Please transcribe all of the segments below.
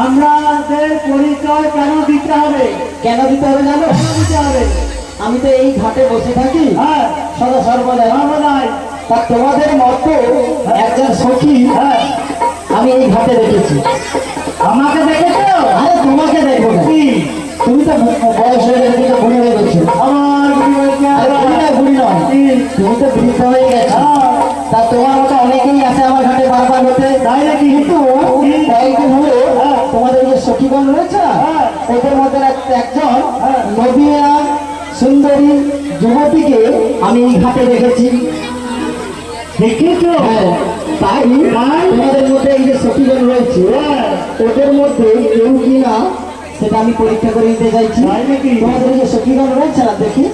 আমাদের পরিচয় কেন দিতে হবে? কেন দিতে হবে কেন হবে? আমি তো এই ঘাটে বসে থাকি। হ্যাঁ। সদা সর্বদা তোমাদের মতো হ্যাঁ। একজন সখী হ্যাঁ। আমি এই ঘাটে দেখেছি। আমাকে দেখেছ? আরে তোমাকে দেখব কি? তুমি তো বয়স হয়ে গেছে তো বুড়ি হয়ে গেছো। আমার বুড়ি না বুড়ি নয়। তুমি তো বৃদ্ধ হয়ে গেছো। হ্যাঁ, তা তোমার মতো অনেকেই আছে আমার ঘাটে বারবার হতে। তাই নাকি? কিন্তু কয়েকদিন হলো তোমাদের যে সখীগণ রয়েছে না হ্যাঁ। ওদের মধ্যে এক- একজন হ্যাঁ। নবীনা সুন্দরী যুবতীকে আমি এই ঘাটে দেখেছি। দেখেছ হ্যাঁ, তাই তাই? তোমাদের মধ্যে এই যে সখীগণ রয়েছে হ্যাঁ। ওদের মধ্যে কেউ কি না সেটা আমি পরীক্ষা করে দিতে চাইছি তোমাদের যে সখীগণ রয়েছে না দেখি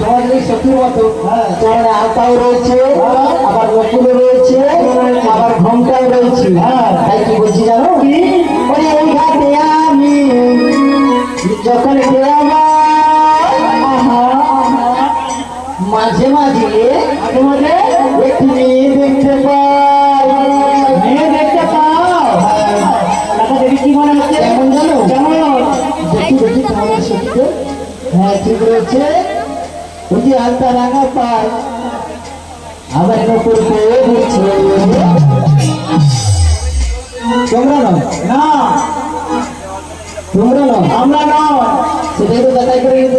তোমাদের এই সখীর মতো হ্যাঁ। তোমার আলতাও রয়েছে আবার নকুল রয়েছে আবার ঘন্টাও রয়েছে হ্যাঁ। তাই কি বলছি জানো আমি যখন একটি মেয়ে দেখতে পাই মেয়ে দেখতে পাও? টাকা দেখি কি মনে হচ্ছে কেমন জানো? কেমন? দেখি দেখি তোমাদের সত্যি। হ্যাঁ ঠিক রয়েছে। ওই যে আলতা রাঙা পায় আবার নকুল পেয়ে দিচ্ছে তোমরা নয় না। তোমরা নয় আমরা নয় সেটাই তো যাচাই করে নিতে